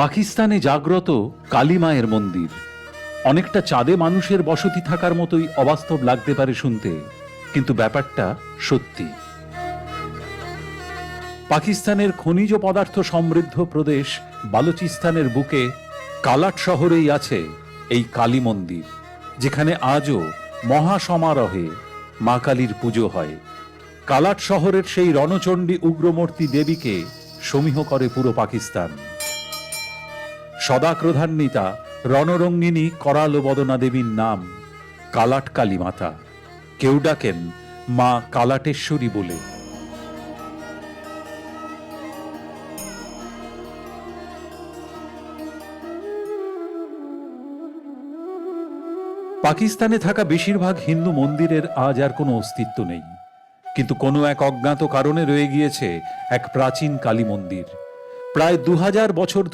পাকিস্তানে জাগ্রত কালী মায়ের মন্দির। অনেকটা চাঁদে মানুষের বসতি থাকার মতোই অবাস্তব লাগতে পারে শুনতে, কিন্তু ব্যাপারটা সত্যি। পাকিস্তানের খনিজ পদার্থ সমৃদ্ধ প্রদেশ বালুচিস্তানের বুকে কালাট শহরেই আছে এই কালী মন্দির, যেখানে আজও মহাসমারোহে মা কালীর পুজো হয়। কালাট শহরের সেই রণচণ্ডী উগ্রমূর্তি দেবীকে সমীহ করে পুরো পাকিস্তান। সদাক্রধান্বিতা, রণরঙ্গিনী করাল বদনা দেবীর নাম কালাট কালী মাতা। কেউ ডাকেন মা কালাটেশ্বরী বলে। পাকিস্তানে থাকা বেশিরভাগ হিন্দু মন্দিরের আজ আর কোনো অস্তিত্ব নেই। কিন্তু কোনো এক অজ্ঞাত কারণে রয়ে গিয়েছে এক প্রাচীন কালী মন্দির। প্রায় দু হাজার বছর